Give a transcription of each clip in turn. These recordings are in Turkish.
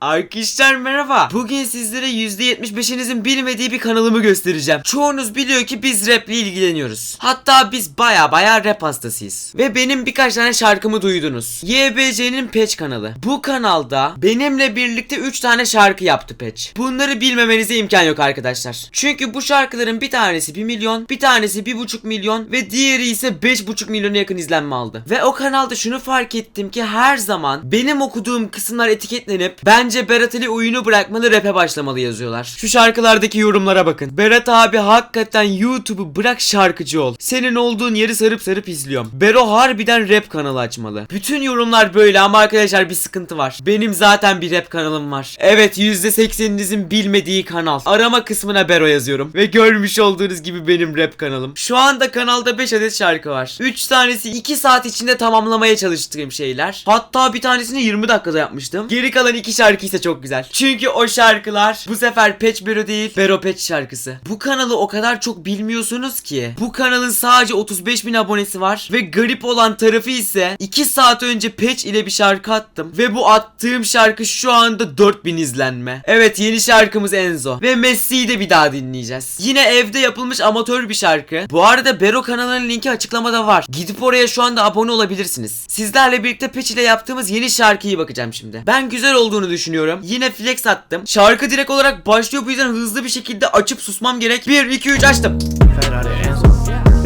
Arkadaşlar merhaba. Bugün sizlere %75'inizin bilmediği bir kanalımı göstereceğim. Çoğunuz biliyor ki biz rap ile ilgileniyoruz. Hatta biz baya baya rap hastasıyız. Ve benim birkaç tane şarkımı duydunuz. YBC'nin Patch kanalı. Bu kanalda benimle birlikte 3 tane şarkı yaptı Patch. Bunları bilmemenize imkan yok arkadaşlar. Çünkü bu şarkıların bir tanesi 1 milyon, bir tanesi 1,5 milyon ve diğeri ise 5,5 milyona yakın izlenme aldı. Ve o kanalda şunu fark ettim ki her zaman benim okuduğum kısımlar etiketlenip bence Berat Ali oyunu bırakmalı rap'e başlamalı yazıyorlar. Şu şarkılardaki yorumlara bakın. Berat abi hakikaten YouTube'u bırak şarkıcı ol. Senin olduğun yeri sarıp sarıp izliyorum. Bero harbiden rap kanalı açmalı. Bütün yorumlar böyle ama arkadaşlar bir sıkıntı var. Benim zaten bir rap kanalım var. Evet %80'inizin bilmediği kanal. Arama kısmına Bero yazıyorum. Ve görmüş olduğunuz gibi benim rap kanalım. Şu anda kanalda 5 adet şarkı var. 3 tanesi 2 saat içinde tamamlamaya çalıştığım şeyler. Hatta bir tanesini 20 dakikada yapmıştım. Geri kalan 2 şarkı ise çok güzel. Çünkü o şarkılar bu sefer Patch Bero değil Bero Patch şarkısı. Bu kanalı o kadar çok bilmiyorsunuz ki. Bu kanalın sadece 35 bin abonesi var. Ve garip olan tarafı ise 2 saat önce Patch ile bir şarkı attım. Ve bu attığım şarkı şu anda 4000 izlenme. Evet yeni şarkımız Enzo. Ve Messi'yi de bir daha dinleyeceğiz. Yine evde yapılmış amatör bir şarkı. Bu arada Bero kanalının linki açıklamada var. Gidip oraya şu anda abone olabilirsiniz. Sizlerle birlikte Patch ile yaptığımız yeni şarkıyı bakacağım şimdi. Ben güzel olduğunu düşünüyorum. Yine flex attım. Şarkı direkt olarak başlıyor. Bu yüzden hızlı bir şekilde açıp susmam gerek. 1 2 3 açtım. Ferrari Enzo.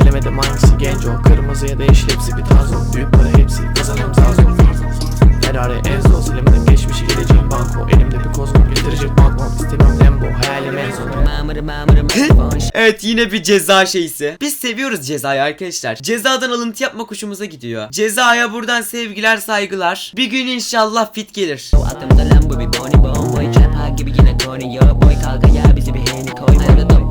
Bilemedim hangisi genç Kırmızı ya da yeşil hepsi bir tarz Büyük para hepsi kazanım zor Ferrari Enzo. Silemedim geçmişi geleceğim banko Kozmo getirecek banko İstemem Lambo hayalim Evet yine bir ceza şeysi. Biz seviyoruz cezayı arkadaşlar. Cezadan alıntı yapmak hoşumuza gidiyor. Cezaya buradan sevgiler saygılar. Bir gün inşallah fit gelir. Aklımda lan bu bir boni bon boy gibi yine koni yok boy Kalka ya bizi bir heni koy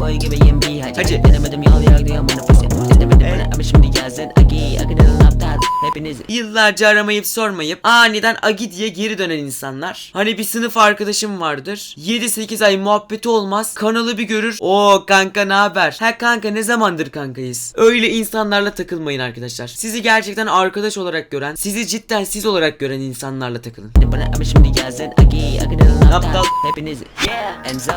boy gibiyim bir hacı Hacı. Denemedim yol yargıya bunu fırsat İstemedim bana ama şimdi yazın Agi akıdın laptal Hepiniz Yıllarca aramayıp sormayıp aniden agi diye geri dönen insanlar. Hani bir sınıf arkadaşım vardır. 7-8 ay muhabbeti olmaz. Kanalı bir görür. O kanka ne haber? Ha kanka ne zamandır kankayız? Öyle insanlarla takılmayın arkadaşlar. Sizi gerçekten arkadaş olarak gören, sizi cidden siz olarak gören insanlarla takılın. bana ama şimdi yazın Agi Laptal. laptal Hepiniz Yeah Enzo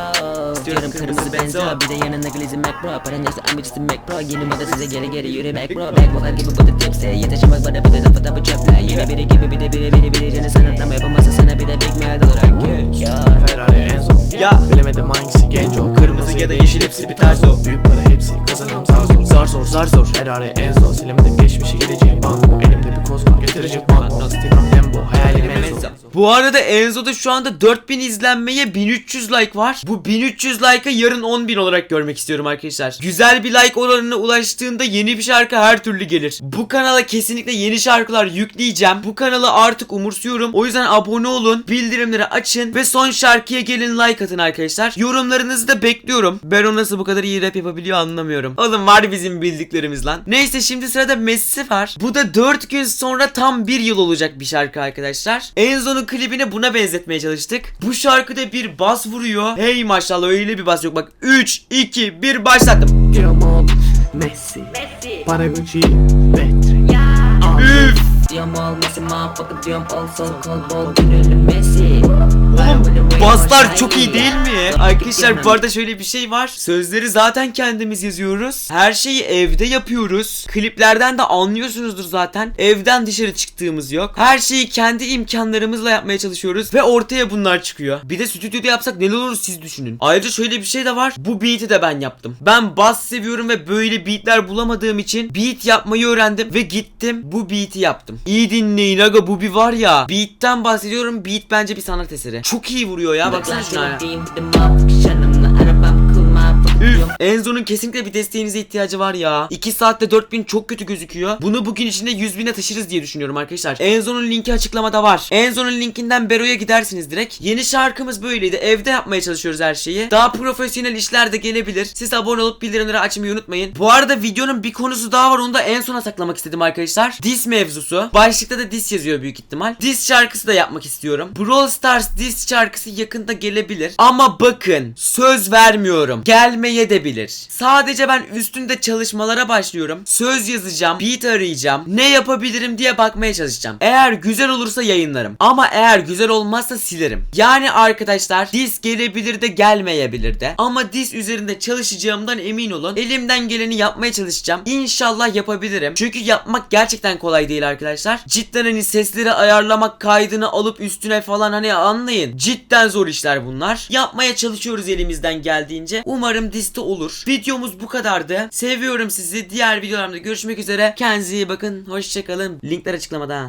Diyorum kırmızı benzo Bir de yanında glizim Mac Pro. Paranyosu amicisi Mac Pro. Yeni moda size geri geri yürümek bro Backwater gibi bu da tepsi. Yetişemez bana bir de lafı da bu çöpler Yine biri gibi bir de biri biri biri Canı sanatlama yapamazsa sana bir de Big Mad olarak Ya Ferrari Enzo Ya. Bilemedim hangisi genç o Kırmızı ya da yeşil hepsi bir tarz o. Büyük para hepsi kazanım zar zor Zar zor zar zor. Ferrari Enzo Silemedim geçmişi geleceğim. Banko Elimde bir kozmo getirecek banko İstemem Lambo hayalim Enzo Bu arada Enzo'da şu anda 4000 izlenmeye 1300 like var. Bu 1300 like'ı yarın 10.000 olarak görmek istiyorum arkadaşlar. Güzel bir like oranına ulaştığında yeni bir şarkı her türlü gelir. Bu kanala kesinlikle yeni şarkılar yükleyeceğim. Bu kanalı artık umursuyorum. O yüzden abone olun, bildirimleri açın ve son şarkıya gelin like atın arkadaşlar. Yorumlarınızı da bekliyorum. Bero nasıl bu kadar iyi rap yapabiliyor anlamıyorum. Oğlum var bizim bildiklerimiz lan. Neyse şimdi sırada Messi var. Bu da 4 gün sonra tam bir yıl olacak bir şarkı arkadaşlar. Enzo'nun klibini buna benzetmeye çalıştık. Bu şarkıda bir bas vuruyor. Hey maşallah öyle bir bas yok. Bak 3, 2, 1 başlattım. Oğlum Messi Para Gucci Petri Üf. Diyorum olmasın motherfucker sol kol bol gönüllü Messi Baslar çok iyi değil mi? Arkadaşlar bu arada şöyle bir şey var. Sözleri zaten kendimiz yazıyoruz. Her şeyi evde yapıyoruz. Kliplerden de anlıyorsunuzdur zaten. Evden dışarı çıktığımız yok. Her şeyi kendi imkanlarımızla yapmaya çalışıyoruz. Ve ortaya bunlar çıkıyor. Bir de stüdyoda yapsak neler olur siz düşünün. Ayrıca şöyle bir şey de var. Bu beat'i de ben yaptım. Ben bas seviyorum ve böyle beatler bulamadığım için beat yapmayı öğrendim. Ve gittim bu beat'i yaptım. İyi dinleyin aga bu bir var ya. Beat'ten bahsediyorum. Beat bence bir sanat eseri. Çok iyi vuruyor ya aber gleich, naja. Üf. Enzo'nun kesinlikle bir desteğinize ihtiyacı var ya. 2 saatte 4000 çok kötü gözüküyor. Bunu bugün içinde 100 bine taşırız diye düşünüyorum arkadaşlar. Enzo'nun linki açıklamada var. Enzo'nun linkinden Bero'ya gidersiniz direkt. Yeni şarkımız böyleydi. Evde yapmaya çalışıyoruz her şeyi. Daha profesyonel işler de gelebilir. Siz abone olup bildirimleri açmayı unutmayın. Bu arada videonun bir konusu daha var. Onu da en sona saklamak istedim arkadaşlar. Diss mevzusu. Başlıkta da diss yazıyor büyük ihtimal. Diss şarkısı da yapmak istiyorum. Brawl Stars diss şarkısı yakında gelebilir. Ama bakın söz vermiyorum. Gelme gelmeye de bilir. Sadece ben üstünde çalışmalara başlıyorum. Söz yazacağım, beat arayacağım. Ne yapabilirim diye bakmaya çalışacağım. Eğer güzel olursa yayınlarım. Ama eğer güzel olmazsa silerim. Yani arkadaşlar dis gelebilir de gelmeyebilir de. Ama dis üzerinde çalışacağımdan emin olun. Elimden geleni yapmaya çalışacağım. İnşallah yapabilirim. Çünkü yapmak gerçekten kolay değil arkadaşlar. Cidden hani sesleri ayarlamak, kaydını alıp üstüne falan hani anlayın. Cidden zor işler bunlar. Yapmaya çalışıyoruz elimizden geldiğince. Umarım diste olur. Videomuz bu kadardı. Seviyorum sizi. Diğer videolarımda görüşmek üzere. Kendinize iyi bakın. Hoşçakalın. Linkler açıklamada.